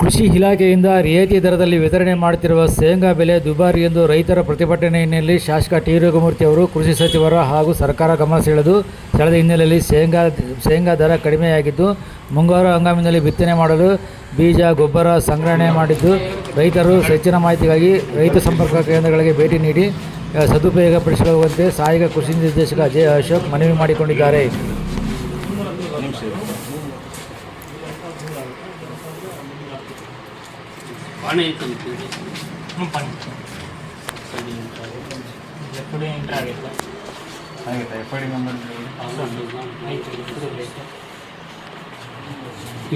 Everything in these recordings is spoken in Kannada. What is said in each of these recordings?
ಕೃಷಿ ಇಲಾಖೆಯಿಂದ ರಿಯಾಯಿತಿ ದರದಲ್ಲಿ ವಿತರಣೆ ಮಾಡುತ್ತಿರುವ ಶೇಂಗಾ ಬೆಲೆ ದುಬಾರಿ ಎಂದು ರೈತರ ಪ್ರತಿಭಟನೆ ಹಿನ್ನೆಲೆಯಲ್ಲಿ ಶಾಸಕ ಟಿ ರಘುಮೂರ್ತಿ ಅವರು ಕೃಷಿ ಸಚಿವರ ಹಾಗೂ ಸರ್ಕಾರ ಗಮನ ಸೆಳೆದು ಸೆಳೆದ ಹಿನ್ನೆಲೆಯಲ್ಲಿ ಶೇಂಗಾ ಶೇಂಗಾ ದರ ಕಡಿಮೆಯಾಗಿದ್ದು, ಮುಂಗಾರು ಹಂಗಾಮಿನಲ್ಲಿ ಬಿತ್ತನೆ ಮಾಡಲು ಬೀಜ, ಗೊಬ್ಬರ ಸಂಗ್ರಹಣೆ ಮಾಡಿದ್ದು, ರೈತರು ಹೆಚ್ಚಿನ ಮಾಹಿತಿಗಾಗಿ ರೈತ ಸಂಪರ್ಕ ಕೇಂದ್ರಗಳಿಗೆ ಭೇಟಿ ನೀಡಿ ಸದುಪಯೋಗ ಪಡಿಸಿಕೊಳ್ಳುವಂತೆ ಸಹಾಯಕ ಕೃಷಿ ನಿರ್ದೇಶಕ ಅಜಯ್ ಅಶೋಕ್ ಮನವಿ ಮಾಡಿಕೊಂಡಿದ್ದಾರೆ. ಪಾಣಿ ಅಂತ ಅಂತೀವಿ ಆಗುತ್ತೆ F I D number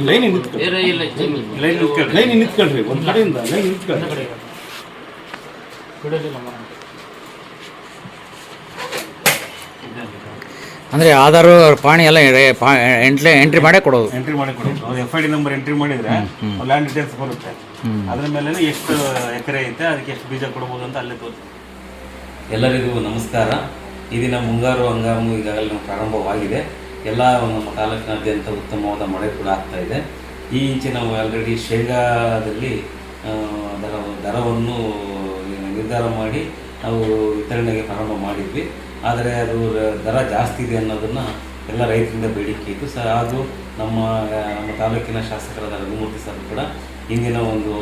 line ನಿಂತ್ಕೊಳ್ಳಿ ಬೇರೆ ಇಲ್ಲ ಜಮೀನು ಲೈನ್ ನಿಂತ್ಕೊಳ್ಳಿ ಲೈನ್ ನಿಂತ್ಕೊಳ್ರಿ ಒಂದು ಕಡೆಯಿಂದ ಲೈನ್ ನಿಂತ್ಕೊಳ್ಳಿ ಅಂದರೆ ಆಧಾರು ಪಾಣಿ ಎಲ್ಲ ಎಂಟ್ರಿ ಎಂಟ್ರಿ ಮಾಡೇ ಕೊಡೋದು ಎಂಟ್ರಿ ಮಾಡಿ ಕೊಡಿ ಅವ್ರು F I D number entry ಮಾಡಿದ್ರೆ ಲ್ಯಾಂಡ್ ಡೀಟೇಲ್ಸ್ ಬರುತ್ತೆ ಅದ್ರ ಮೇಲೆ ಎಷ್ಟು ಎಕರೆ ಐತೆ ಅದಕ್ಕೆ ಎಷ್ಟು ಬೀಜ ಕೊಡ್ಬೋದು ಅಂತ ಅಲ್ಲೇ ತೋರಿಸಿ. ಎಲ್ಲರಿಗೂ ನಮಸ್ಕಾರ. ಈ ದಿನ ಮುಂಗಾರು ಹಂಗಾಮು ಈಗಾಗಲೇ ನಮ್ಮ ಪ್ರಾರಂಭವಾಗಿದೆ. ಎಲ್ಲ ನಮ್ಮ ತಾಲೂಕಿನಾದ್ಯಂತ ಉತ್ತಮವಾದ ಮಳೆ ಕೂಡ ಆಗ್ತಾ ಇದೆ. ಈ ಇಂಚೆ ನಾವು ಆಲ್ರೆಡಿ ಶೇಂಗಾದಲ್ಲಿ ದರ ದರವನ್ನು ನಿರ್ಧಾರ ಮಾಡಿ ನಾವು ವಿತರಣೆಗೆ ಪ್ರಾರಂಭ ಮಾಡಿದ್ವಿ. ಆದರೆ ಅದು ದರ ಜಾಸ್ತಿ ಇದೆ ಅನ್ನೋದನ್ನು ಎಲ್ಲ ರೈತರಿಂದ ಬೇಡಿಕೆ ಇತ್ತು. ಸರ್ ಅದು ನಮ್ಮ ನಮ್ಮ ತಾಲೂಕಿನ ಶಾಸಕರಾದ ರಘುಮೂರ್ತಿ ಸರ್ ಕೂಡ ಇಂದಿನ ಒಂದು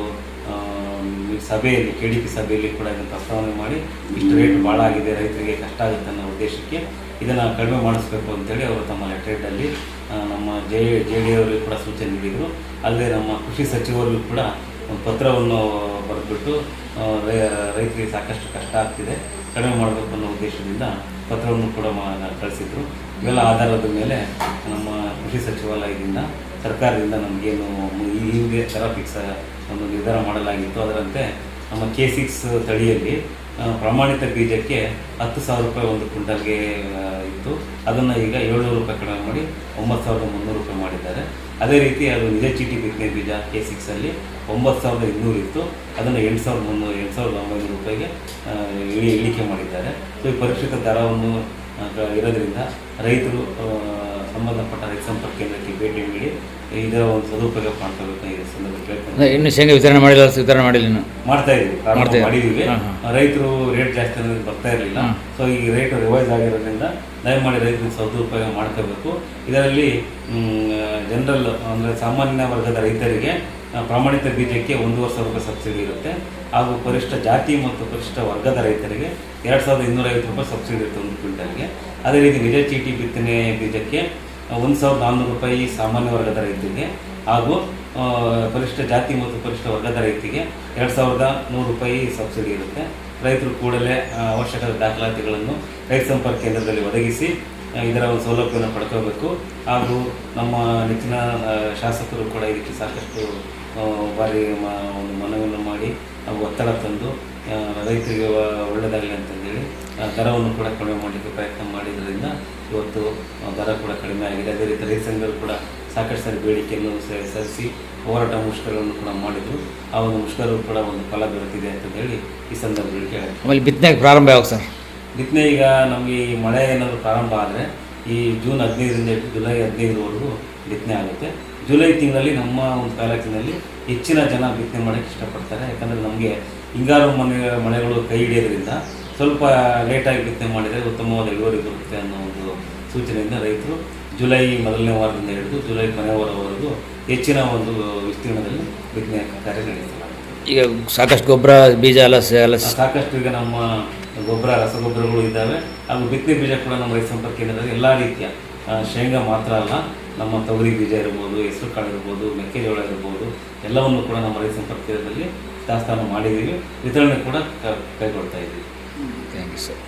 ಸಭೆಯಲ್ಲಿ ಕೆ ಡಿ ಪಿ ಸಭೆಯಲ್ಲಿ ಕೂಡ ಇದನ್ನು ಪ್ರಸ್ತಾವನೆ ಮಾಡಿ ಇಷ್ಟು ರೇಟ್ ಭಾಳ ಆಗಿದೆ, ರೈತರಿಗೆ ಕಷ್ಟ ಆಗುತ್ತೆ ಅನ್ನೋ ಉದ್ದೇಶಕ್ಕೆ ಇದನ್ನು ಕಡಿಮೆ ಮಾಡಿಸ್ಬೇಕು ಅಂತೇಳಿ ಅವರು ತಮ್ಮ ಲೆಟ್ರೇಟಲ್ಲಿ ನಮ್ಮ ಜೆ ಜೆ ಡಿ ಅವರಿಗೆ ಕೂಡ ಸೂಚನೆ ನೀಡಿದರು. ಅಲ್ಲದೆ ನಮ್ಮ ಕೃಷಿ ಸಚಿವರಿಗೂ ಕೂಡ ಒಂದು ಪತ್ರವನ್ನು ಬರೆದ್ಬಿಟ್ಟು ರೈತರಿಗೆ ಸಾಕಷ್ಟು ಕಷ್ಟ ಆಗ್ತಿದೆ, ಕಡಿಮೆ ಮಾಡಬೇಕು ಅನ್ನೋ ಉದ್ದೇಶದಿಂದ ಪತ್ರವನ್ನು ಕೂಡ ಕಳಿಸಿದ್ರು. ಇವೆಲ್ಲ ಆಧಾರದ ಮೇಲೆ ಕೃಷಿ ಸಚಿವಾಲಯದಿಂದ ಸರ್ಕಾರದಿಂದ ನಮಗೇನು ಈ ಹಿಂದೆ ದರ ಫಿಕ್ಸ್ ಒಂದು ನಿರ್ಧಾರ ಮಾಡಲಾಗಿತ್ತು. ಅದರಂತೆ ನಮ್ಮ ಕೆ ಸಿಕ್ಸ್ ತಳಿಯಲ್ಲಿ ಪ್ರಮಾಣಿತ ಬೀಜಕ್ಕೆ ಹತ್ತು ಸಾವಿರ ರೂಪಾಯಿ ಒಂದು ಕ್ವಿಂಟಲ್ಗೆ ಇತ್ತು. ಅದನ್ನು ಈಗ ಏಳ್ನೂರು ರೂಪಾಯಿ ಕಡಿಮೆ ಮಾಡಿ ಒಂಬತ್ತು ಸಾವಿರದ ಮುನ್ನೂರು ರೂಪಾಯಿ ಮಾಡಿದ್ದಾರೆ. ಅದೇ ರೀತಿ ಅದು ನಿಜ ಚೀಟಿ ಬಿತ್ತನೆ ಬೀಜ ಕೆ ಸಿಕ್ಸಲ್ಲಿ ಒಂಬತ್ತು ಸಾವಿರದ ಇನ್ನೂರು ಇತ್ತು. ಅದನ್ನು ಎಂಟು ಸಾವಿರದ ಮುನ್ನೂರು ಎಂಟು ಸಾವಿರದ ಒಂಬೈನೂರು ರೂಪಾಯಿಗೆ ಇಳಿ ಇಳಿಕೆ ಮಾಡಿದ್ದಾರೆ. ಸೊ ಈ ಪರಿಷ್ಕೃತ ದರವನ್ನು ಇರೋದ್ರಿಂದ ರೈತರು ಸಂಬಂಧಪಟ್ಟ ಸಂಪರ್ಕ ಕೇಂದ್ರಕ್ಕೆ ಭೇಟಿ ನೀಡಿ ಇದರ ಒಂದು ಸದುಪಯೋಗ ಮಾಡ್ಕೋಬೇಕು ಈ ಸಂದರ್ಭ ಕೇಳ್ಕೊಂಡು ಅಂದ್ರೆ ಇನ್ನು ಶೇಂಗಾ ವಿತರಣೆ ಮಾಡಿಲ್ಲ ವಿತರಣೆ ಮಾಡಿಲ್ಲ ಇನ್ನು ಮಾಡ್ತಾ ಇದೀವಿ ಪ್ರಾರಂಭ ಮಾಡ್ತಾ. ಮಾಡಿದೀವಿ ಹಾ. ರೈತರು ರೇಟ್ ಜಾಸ್ತಿ ಅನ್ನೋದು ಬರ್ತಾ ಇರಲಿಲ್ಲ. ಸೊ ಈ ರೇಟ್ ರಿವೈಸ್ ಆಗಿರೋದ್ರಿಂದ ದಯಮಾಡಿ ರೈತರು ಸದುಪಯೋಗ ಮಾಡ್ಕೋಬೇಕು ಇದರಲ್ಲಿ ಜನರಲ್ ಅಂದರೆ ಸಾಮಾನ್ಯ ವರ್ಗದ ರೈತರಿಗೆ ಆ, ಪ್ರಮಾಣಿತ ಬೀಜಕ್ಕೆ ಒಂದೂವರೆ ಸಾವಿರ ರೂಪಾಯಿ ಸಬ್ಸಿಡಿ ಇರುತ್ತೆ ಹಾಗೂ ಪರಿಷ್ಠ ಜಾತಿ ಮತ್ತು ಪರಿಷ್ಠ ವರ್ಗದ ರೈತರಿಗೆ ಎರಡು ಸಾವಿರದ ಇನ್ನೂರೈವತ್ತು ರೂಪಾಯಿ ಸಬ್ಸಿಡಿ ಇರುತ್ತೆ ಒಂದು ಕ್ವಿಂಟಲ್ಗೆ ಅದೇ ರೀತಿ ನಿಜ ಚೀಟಿ ಬಿತ್ತನೆ ಬೀಜಕ್ಕೆ ಒಂದು ಸಾವಿರದ ನಾನ್ನೂರು ರೂಪಾಯಿ ಸಾಮಾನ್ಯ ವರ್ಗದ ರೈತರಿಗೆ ಹಾಗೂ ಪರಿಷ್ಠ ಜಾತಿ ಮತ್ತು ಪರಿಷ್ಠ ವರ್ಗದ ರೈತಿಗೆ ಎರಡು ಸಾವಿರದ ನೂರು ರೂಪಾಯಿ ಸಬ್ಸಿಡಿ ಇರುತ್ತೆ. ರೈತರು ಕೂಡಲೇ ಅವಶ್ಯಕ ದಾಖಲಾತಿಗಳನ್ನು ರೈತ ಸಂಪರ್ಕ ಕೇಂದ್ರದಲ್ಲಿ ಒದಗಿಸಿ ಇದರ ಒಂದು ಸೌಲಭ್ಯವನ್ನು ಪಡ್ಕೋಬೇಕು. ಹಾಗೂ ನಮ್ಮ ನೆಚ್ಚಿನ ಶಾಸಕರು ಕೂಡ ಇದಕ್ಕೆ ಸಾಕಷ್ಟು ಬಾರಿ ಒಂದು ಮನವಿಯನ್ನು ಮಾಡಿ ಒತ್ತಡ ತಂದು ರೈತರಿಗೆ ಒಳ್ಳೆಯದಾಗಲಿ ಅಂತಂದೇಳಿ ಆ, ದರವನ್ನು ಕೂಡ ಕಡಿಮೆ ಮಾಡಲಿಕ್ಕೆ ಪ್ರಯತ್ನ ಮಾಡಿದ್ದರಿಂದ ಇವತ್ತು ದರ ಕೂಡ ಕಡಿಮೆ ಆಗಿದೆ. ಅದೇ ರೀತಿ ರೈತ ಸಂಘಗಳು ಕೂಡ ಸಾಕಷ್ಟು ಸಾರಿ ಬೇಡಿಕೆಯನ್ನು ಸರಿಸಿ ಸಲ್ಲಿಸಿ ಹೋರಾಟ ಮುಷ್ಕರವನ್ನು ಕೂಡ ಮಾಡಿದ್ರು. ಆ ಒಂದು ಮುಷ್ಕರವು ಕೂಡ ಒಂದು ಫಲ ದೊರೆತಿದೆ ಅಂತ ಹೇಳಿ ಈ ಸಂದರ್ಭದಲ್ಲಿ ಕೇಳಿ ಆಮೇಲೆ ಬಿತ್ತನೆಗೆ ಪ್ರಾರಂಭ ಯಾವಾಗ ಸರ್? ಬಿತ್ತನೆ ಈಗ ನಮಗೆ ಈ ಮಳೆ ಏನಾದರೂ ಪ್ರಾರಂಭ ಆದರೆ ಈ ಜೂನ್ ಹದಿನೈದರಿಂದ ಜುಲೈ ಹದಿನೈದರವರೆಗೂ ಬಿತ್ತನೆ ಆಗುತ್ತೆ. ಜುಲೈ ತಿಂಗಳಲ್ಲಿ ನಮ್ಮ ಒಂದು ತಾಲೂಕಿನಲ್ಲಿ ಹೆಚ್ಚಿನ ಜನ ಬಿತ್ತನೆ ಮಾಡೋಕ್ಕೆ ಇಷ್ಟಪಡ್ತಾರೆ. ಯಾಕಂದರೆ ನಮಗೆ ಹಿಂಗಾರು ಮನೆ ಮಳೆಗಳು ಕೈ ಹಿಡಿಯೋದ್ರಿಂದ ಸ್ವಲ್ಪ ಲೇಟಾಗಿ ಬಿತ್ತನೆ ಮಾಡಿದರೆ ಉತ್ತಮವಾದ ಇಳುವರಿ ಬರುತ್ತೆ ಅನ್ನೋ ಒಂದು ಸೂಚನೆಯಿಂದ ರೈತರು ಜುಲೈ ಮೊದಲನೇ ವಾರದಿಂದ ಹಿಡಿದು ಜುಲೈ ಕೊನೆ ವಾರವರೆಗೂ ಹೆಚ್ಚಿನ ಒಂದು ವಿಸ್ತೀರ್ಣದಲ್ಲಿ ಬಿತ್ತನೆ ಕಾರ್ಯ ನಡೆಸಲಾಗುತ್ತೆ ಈಗ ಸಾಕಷ್ಟು ಗೊಬ್ಬರ ಬೀಜ ಎಲ್ಲ ಸಾಕಷ್ಟು ಈಗ ನಮ್ಮ ಗೊಬ್ಬರ ರಸಗೊಬ್ಬರಗಳು ಇದ್ದಾವೆ. ಹಾಗೂ ಬಿತ್ತನೆ ಬೀಜ ಕೂಡ ನಮ್ಮ ರೈತ ಸಂಪರ್ಕ ಕೇಂದ್ರದಲ್ಲಿ ಎಲ್ಲ ರೀತಿಯ ಶೇಂಗಾ ಮಾತ್ರ ಅಲ್ಲ, ನಮ್ಮ ತೊಗರಿ ಬೀಜ ಇರ್ಬೋದು, ಹೆಸರು ಕಾಳು ಇರ್ಬೋದು, ಮೆಕ್ಕೆಜೋಳ ಇರ್ಬೋದು, ಎಲ್ಲವನ್ನು ಕೂಡ ನಮ್ಮ ರೈತ ಸಂಪರ್ಕದಲ್ಲಿ ದಾಸ್ತಾನು ಮಾಡಿದ್ದೀವಿ. ವಿತರಣೆ ಕೂಡ ಕೈಗೊಳ್ತಾ ಇದ್ದೀವಿ. Thank you sir